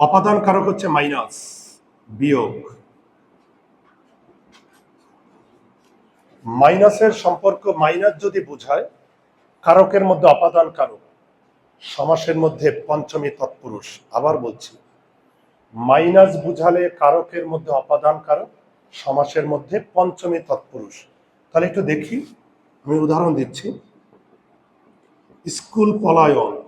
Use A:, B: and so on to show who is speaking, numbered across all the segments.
A: অপাদান কারক হচ্ছে মাইনাস বিয়োগ মাইনাসের সম্পর্ক, মাইনাস যদি বোঝায়, কারকের মধ্যে অপাদান কারক সমাসের মধ্যে পঞ্চমী তৎপুরুষ। আবার বলছি, মাইনাস বুঝালে কারকের মধ্যে অপাদান কারক সমাসের মধ্যে পঞ্চমী তৎপুরুষ। তাহলে একটু দেখি, আমি উদাহরণ দিচ্ছি। স্কুল পলায়ন।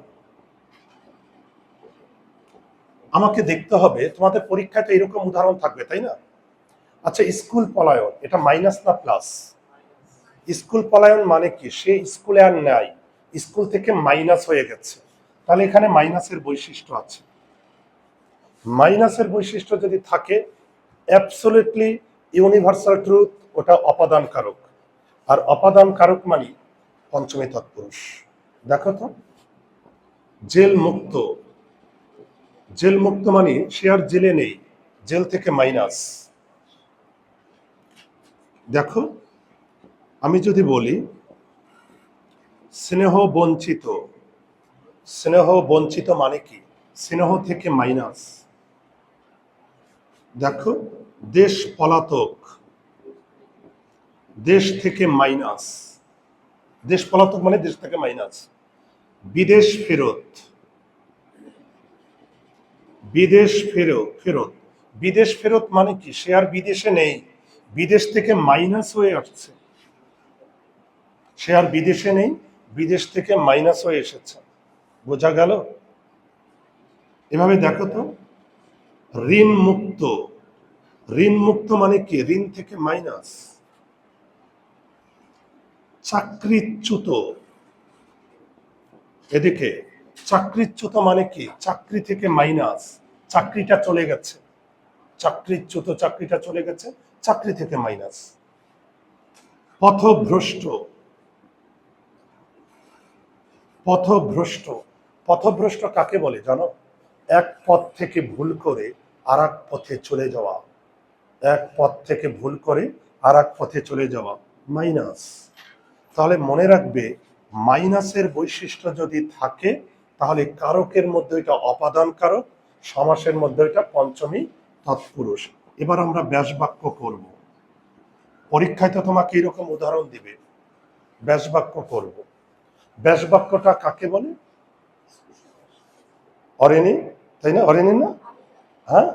A: আমাকে দেখতে হবে, তোমাদের পরীক্ষাতে এরকম উদাহরণ থাকবে, তাই না? আচ্ছা স্কুল পলায়ন, এটা মাইনাস না প্লাস স্কুল পলায়ন মানে কি? সে স্কুলে আর নাই, স্কুল থেকে মাইনাস হয়ে গেছে। তাহলে এখানে মাইনাসের বৈশিষ্ট্য আছে। মাইনাসের বৈশিষ্ট্য যদি থাকে অ্যাবসোলিটলি ইউনিভার্সাল ট্রুথ ওটা অপাদান কারক আর অপাদান কারক মানে পঞ্চমী তৎপুরুষ। দেখো তো জেল মুক্ত জেল মুক্ত মানে সে আর জেলে নেই, জেল থেকে মাইনাস। দেখো, আমি যদি বলি, স্নেহ বঞ্চিত স্নেহ বঞ্চিত মানে কি? স্নেহ থেকে মাইনাস। দেখো, দেশ পলাতক, দেশ থেকে মাইনাস। দেশ পলাতক মানে দেশ থেকে মাইনাস। বিদেশ ফেরত। বিদেশ ফেরত ফেরত। বিদেশ ফেরত মানে কি? সে আর বিদেশে নেই। বিদেশ থেকে মাইনাস হয়ে আসছে। সে আর বিদেশে নেই, বিদেশ থেকে মাইনাস হয়ে এসেছে। বোঝা গেল? এভাবে দেখো তো। ঋণ মুক্ত। ঋণ মুক্ত মানে কি? ঋণ থেকে মাইনাস। চাকরিচ্যুত। এদিকে চাকরিচ্যুত মানে কি? চাকরি থেকে মাইনাস চাকরিটা চলে গেছে। চাকরিচ্যুত চাকরিটা চলে গেছে, চাকরি থেকে মাইনাস পথভ্রষ্ট। পথভ্রষ্ট। পথভ্রষ্ট কাকে বলে জানো? এক পথ থেকে ভুল করে আর পথে চলে যাওয়া। এক পথ থেকে ভুল করে আর পথে চলে যাওয়া। মাইনাস তাহলে মনে রাখবে মাইনাসের বৈশিষ্ট্য যদি থাকে তাহলে কারকের মধ্যে এটা অপাদান কারক, সমাসের মধ্যে এটা পঞ্চমী তৎপুরুষ। এবার আমরা ব্যাস বাক্য করব। পরীক্ষায় তো তোমাকে এরকম উদাহরণ দিবে। ব্যাস বাক্য করব। ব্যাস বাক্যটা কাকে বলে? অরেনি তাই না? অরেনি না? হ্যাঁ?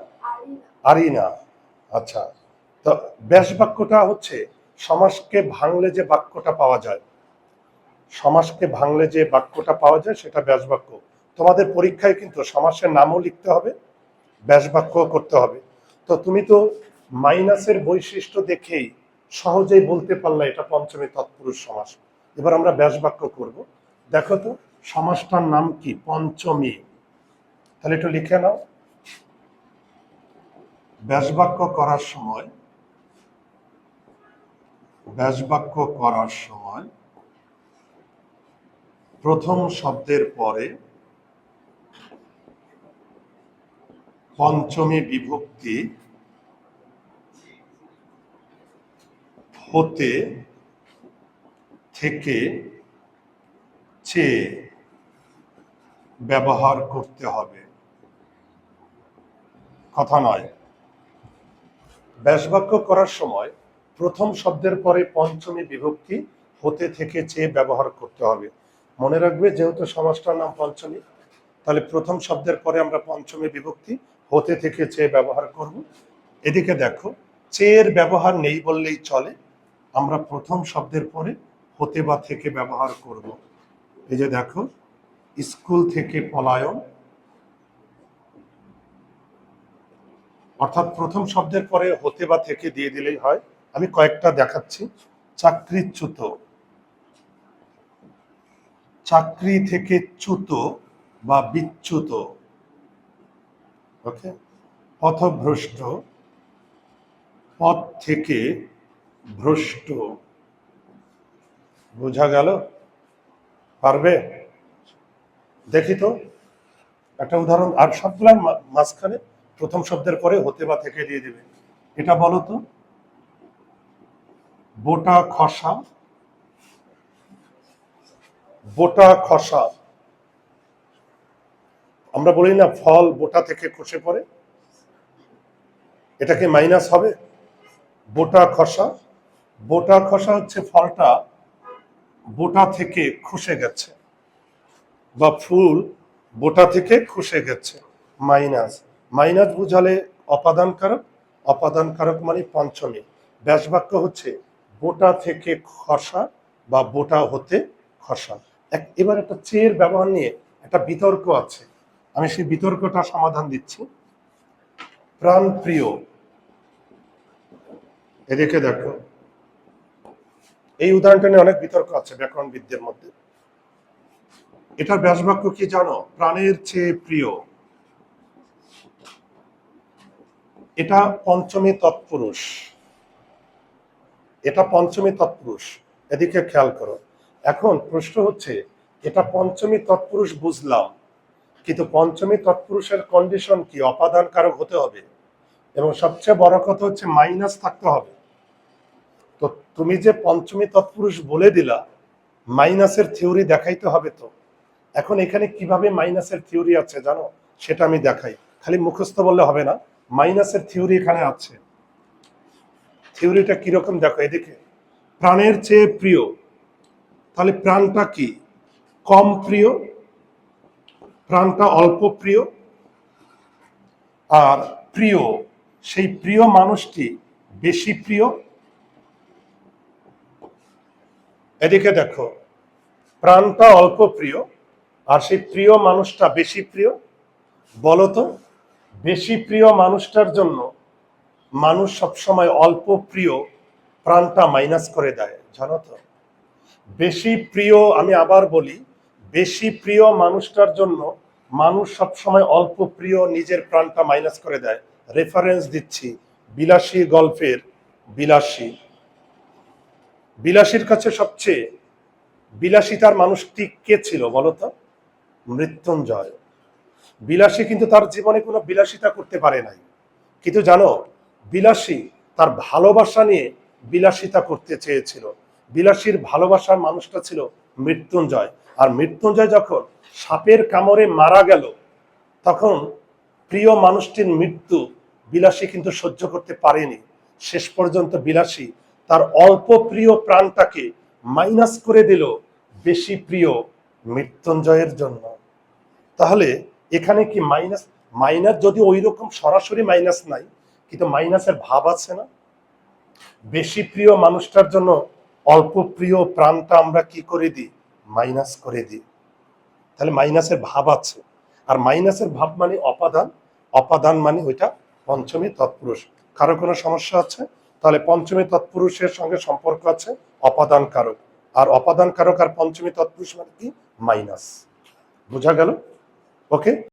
A: আরিনা। আচ্ছা। তো ব্যাস বাক্যটা হচ্ছে সমাসকে ভাঙলে যে বাক্যটা পাওয়া যায় সমাসকে ভাঙলে যে বাক্যটা পাওয়া যায় সেটা ব্যাস বাক্য তোমাদের পরীক্ষায় কিন্তু সমাসের নামও লিখতে হবে ব্যাস বাক্য করতে হবে। তো তুমি তো মাইনাসের বৈশিষ্ট্য দেখেই সহজেই বলতে পারলে এটা পঞ্চমী তৎপুরুষ সমাস। এবার আমরা ব্যাস বাক্য করব। দেখো তো, সমাসটার নাম কি? পঞ্চমী। তাহলে একটু লিখে নাও। ব্যাস বাক্য করার সময় ব্যাস বাক্য করার সময় প্রথম শব্দের পরে পঞ্চমী বিভক্তি হতে থেকে চেয়ে ব্যবহার করতে হবে। কথা নয়। ব্যাসবাক্য করার সময় প্রথম শব্দের পরে পঞ্চমী বিভক্তি হতে থেকে চেয়ে ব্যবহার করতে হবে। মনে রাখবে, যেহেতু সমাজটার নাম পঞ্চমী, তাহলে প্রথম শব্দের পরে আমরা পঞ্চমী বিভক্তি, হতে থেকে চেয়ে ব্যবহার করব। এদিকে দেখো, চেয়ের ব্যবহার নেই বললেই চলে, আমরা প্রথম শব্দের পরে হতে বা থেকে ব্যবহার করব। এই যে দেখো, স্কুল থেকে পলায়ন, অর্থাৎ প্রথম শব্দের পরে হতে বা থেকে দিয়ে দিলেই হয়। আমি কয়েকটা দেখাচ্ছি। চাকরিচ্যুত চাকরি থেকে চ্যুত বা বিচ্যুত। ওকে? পথভ্রষ্ট, পথ থেকে ভ্রষ্ট। বোঝা গেল? পারবে? দেখি তো। একটা উদাহরণ, আর সবগুলার মাঝখানে প্রথম শব্দের পরে হতে বা থেকে দিয়ে দেবে। এটা বলো তো। বোটা খসা বোটা খসা। আমরা বলি না ফল বোটা থেকে খসে পড়ে। এটা কি মাইনাস হবে? বোটা খসা। বোটা খসা হচ্ছে ফলটা বোটা থেকে খসে গেছে বা ফুল বোটা থেকে খসে গেছে। মাইনাস। মাইনাস বুঝালে অপাদান কারক অপাদান কারক মানে পঞ্চমী। ব্যাসবাক্য হচ্ছে বোটা থেকে খসা বা বোটা হতে খসা। এবার একটা চেয়ের ব্যবহার নিয়ে একটা বিতর্ক আছে। আমি সেই বিতর্কটা সমাধান দিচ্ছি। প্রাণ প্রিয়। এদিকে দেখো। এই উদাহরণটা নিয়ে অনেক বিতর্ক আছে ব্যাকরণবিদদের মধ্যে। এটার ব্যাসবাক্য কি জানো? প্রাণের চেয়ে প্রিয়। এটা পঞ্চমী তৎপুরুষ। এটা পঞ্চমী তৎপুরুষ। এদিকে খেয়াল করো। এখন প্রশ্ন হচ্ছে, এটা পঞ্চমী তৎপুরুষ বুঝলাম, কিন্তু পঞ্চমী তৎপুরুষের কন্ডিশন কি? অপাদান কারক হতে হবে। এবং সবচেয়ে বড় কথা হচ্ছে মাইনাস থাকতে হবে। তো তুমি যে পঞ্চমী তৎপুরুষ বলে দিলা মাইনাসের থিওরি দেখাইতে হবে তো। এখন এখানে কীভাবে মাইনাসের থিওরি আছে জানো? সেটা আমি দেখাই। খালি মুখস্থ বললে হবে না। মাইনাসের থিওরি এখানে আছে। থিওরিটা কীরকম দেখো, এদিকে। প্রাণের চেয়ে প্রিয়। তাহলে প্রাণটা কি? কম প্রিয়, প্রাণটা অল্প প্রিয়? আর প্রিয়, সেই প্রিয় মানুষটি বেশি প্রিয়? এদিকে দেখো, প্রাণটা অল্প প্রিয়, আর সেই প্রিয় মানুষটা বেশি প্রিয়? বলো তো, বেশি প্রিয় মানুষটার জন্য মানুষ সবসময় অল্প প্রিয় প্রাণটা মাইনাস করে দেয়, জানো তো? বেশি প্রিয়, আমি আবার বলি, বেশি প্রিয় মানুষটার জন্য মানুষ সবসময় অল্প প্রিয় নিজের প্রাণটা মাইনাস করে দেয়। রেফারেন্স দিচ্ছি, বিলাসী গল্পের বিলাসী। বিলাসীর কাছে সবচেয়ে বিলাসিতার মানুষটি কে ছিল বলতো? মৃত্যুঞ্জয়। বিলাসী কিন্তু তার জীবনে কোনো বিলাসিতা করতে পারে নাই। কিন্তু জানো, বিলাসী তার ভালোবাসা নিয়ে বিলাসিতা করতে চেয়েছিল। বিলাসীর ভালোবাসার মানুষটা ছিল মৃত্যুঞ্জয়। আর মৃত্যুঞ্জয় যখন সাপের কামড়ে মারা গেল, তখন প্রিয় মানুষটির মৃত্যু বিলাসী কিন্তু সহ্য করতে পারেনি। শেষ পর্যন্ত বিলাসী তার অল্প প্রিয় প্রাণটাকে মাইনাস করে দিল বেশি প্রিয় মৃত্যুঞ্জয়ের জন্য। তাহলে এখানে কি মাইনাস? মাইনাস যদি ওই রকম সরাসরি মাইনাস নাই, কিন্তু মাইনাসের ভাব আছে না? বেশি প্রিয় মানুষটার জন্য অল্প প্রিয় প্রাণটা আমরা কি করে দিই? মাইনাস করে দিই। তাহলে মাইনাসের ভাব আছে। আর মাইনাসের ভাব মানে অপাদান। অপাদান মানে ওইটা পঞ্চমী তৎপুরুষ। কারও কোনো সমস্যা আছে? তাহলে পঞ্চমী তৎপুরুষের সঙ্গে সম্পর্ক আছে অপাদান কারক। আর অপাদান কারক আর পঞ্চমী তৎপুরুষ মানে কি? মাইনাস। বোঝা গেল? ওকে?